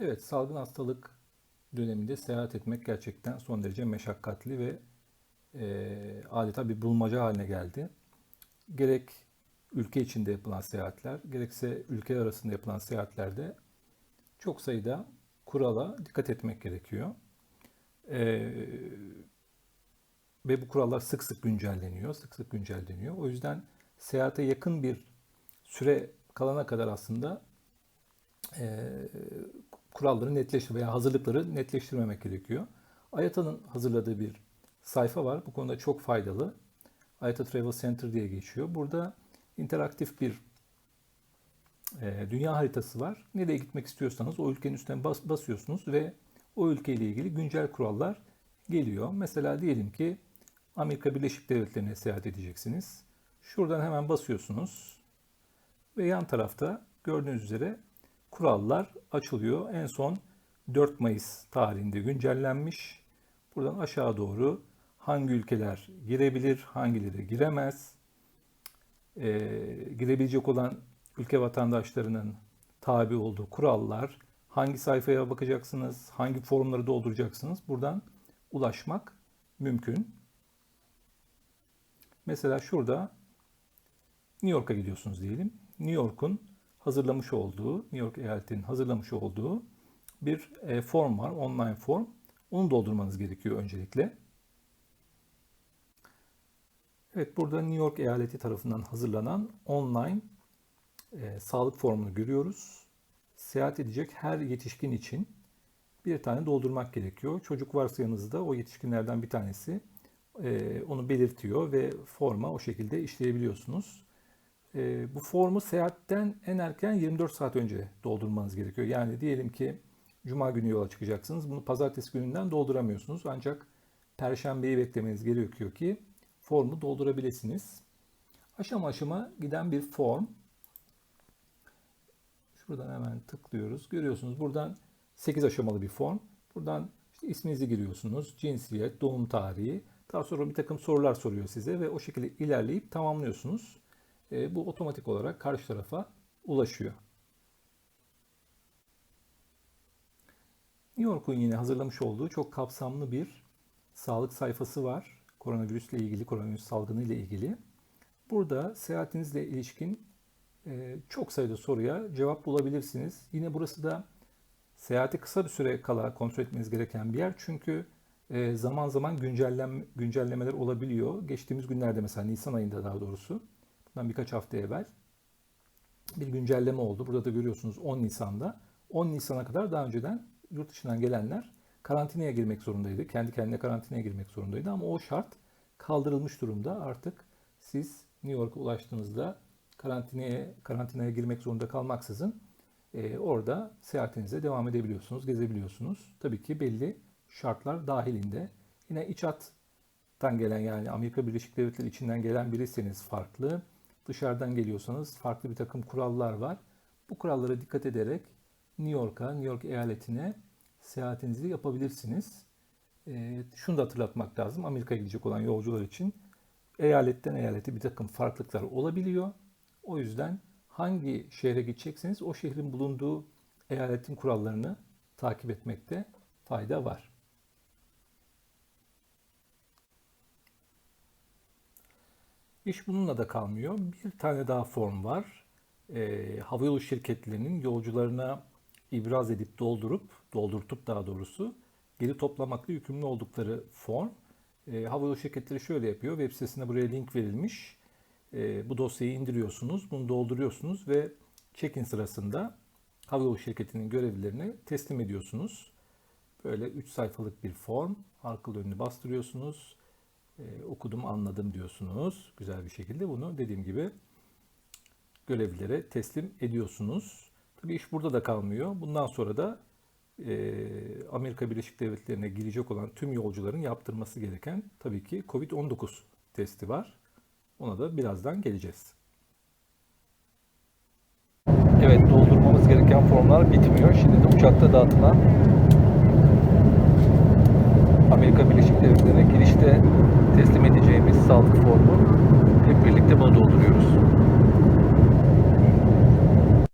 Evet, salgın hastalık döneminde seyahat etmek gerçekten son derece meşakkatli ve e, adeta bir bulmaca haline geldi. Gerek ülke içinde yapılan seyahatler, gerekse ülkeler arasında yapılan seyahatlerde çok sayıda kurala dikkat etmek gerekiyor. E, ve bu kurallar sık sık güncelleniyor, sık sık güncelleniyor. O yüzden seyahate yakın bir süre kalana kadar aslında e, kuralları netleştir veya hazırlıkları netleştirmemek gerekiyor. Ayata'nın hazırladığı bir sayfa var. Bu konuda çok faydalı. Ayata Travel Center diye geçiyor. Burada interaktif bir e, dünya haritası var. Nereye gitmek istiyorsanız o ülkenin üstüne bas, basıyorsunuz ve o ülkeyle ilgili güncel kurallar geliyor. Mesela diyelim ki Amerika Birleşik Devletleri'ne seyahat edeceksiniz. Şuradan hemen basıyorsunuz ve yan tarafta gördüğünüz üzere kurallar açılıyor. En son 4 Mayıs tarihinde güncellenmiş. Buradan aşağı doğru hangi ülkeler girebilir, hangileri giremez, e, girebilecek olan ülke vatandaşlarının tabi olduğu kurallar, hangi sayfaya bakacaksınız, hangi formları dolduracaksınız buradan ulaşmak mümkün. Mesela şurada New York'a gidiyorsunuz diyelim. New York'un hazırlamış olduğu, New York eyaletinin hazırlamış olduğu bir e, form var, online form. Onu doldurmanız gerekiyor öncelikle. Evet, burada New York eyaleti tarafından hazırlanan online e, sağlık formunu görüyoruz. Seyahat edecek her yetişkin için bir tane doldurmak gerekiyor. Çocuk varsa yanınızda o yetişkinlerden bir tanesi e, onu belirtiyor ve forma o şekilde işleyebiliyorsunuz. E, bu formu seyahatten en erken 24 saat önce doldurmanız gerekiyor. Yani diyelim ki Cuma günü yola çıkacaksınız. Bunu pazartesi gününden dolduramıyorsunuz. Ancak Perşembeyi beklemeniz gerekiyor ki formu doldurabilirsiniz. Aşama aşama giden bir form. Şuradan hemen tıklıyoruz. Görüyorsunuz buradan 8 aşamalı bir form. Buradan işte isminizi giriyorsunuz, cinsiyet, doğum tarihi. Daha sonra bir takım sorular soruyor size ve o şekilde ilerleyip tamamlıyorsunuz. E, bu otomatik olarak karşı tarafa ulaşıyor. New York'un yine hazırlamış olduğu çok kapsamlı bir sağlık sayfası var. Koronavirüsle ilgili, koronavirüs salgını ile ilgili. Burada seyahatinizle ilişkin e, çok sayıda soruya cevap bulabilirsiniz. Yine burası da seyahati kısa bir süre kala kontrol etmeniz gereken bir yer. Çünkü e, zaman zaman güncellem, güncellemeler olabiliyor. Geçtiğimiz günlerde mesela Nisan ayında daha doğrusu bundan birkaç hafta evvel bir güncelleme oldu. Burada da görüyorsunuz 10 Nisan'da. 10 Nisan'a kadar daha önceden yurt dışından gelenler karantinaya girmek zorundaydı. Kendi kendine karantinaya girmek zorundaydı ama o şart kaldırılmış durumda. Artık siz New York'a ulaştığınızda karantinaya, karantinaya girmek zorunda kalmaksızın e, orada seyahatinize devam edebiliyorsunuz, gezebiliyorsunuz. Tabii ki belli şartlar dahilinde. Yine iç hattan gelen yani Amerika Birleşik Devletleri içinden gelen biriyseniz farklı. Dışarıdan geliyorsanız farklı bir takım kurallar var. Bu kurallara dikkat ederek New York'a, New York eyaletine seyahatinizi yapabilirsiniz. E, şunu da hatırlatmak lazım. Amerika'ya gidecek olan yolcular için eyaletten eyalete bir takım farklılıklar olabiliyor. O yüzden hangi şehre gidecekseniz o şehrin bulunduğu eyaletin kurallarını takip etmekte fayda var. İş bununla da kalmıyor. Bir tane daha form var. E, havayolu şirketlerinin yolcularına ibraz edip doldurup, doldurtup daha doğrusu geri toplamakla yükümlü oldukları form. E, havayolu şirketleri şöyle yapıyor. Web sitesinde buraya link verilmiş. E, bu dosyayı indiriyorsunuz, bunu dolduruyorsunuz ve check-in sırasında havayolu şirketinin görevlilerine teslim ediyorsunuz. Böyle 3 sayfalık bir form. Arka önünü bastırıyorsunuz. E, okudum, anladım diyorsunuz. Güzel bir şekilde bunu dediğim gibi görevlilere teslim ediyorsunuz. Tabii iş burada da kalmıyor. Bundan sonra da e, Amerika Birleşik Devletleri'ne girecek olan tüm yolcuların yaptırması gereken tabii ki COVID-19 testi var. Ona da birazdan geleceğiz. Evet doldurmamız gereken formlar bitmiyor. Şimdi de uçakta dağıtılan Amerika Birleşik Devletleri'ne girişte teslim edeceğimiz sağlık formu hep birlikte bunu dolduruyoruz.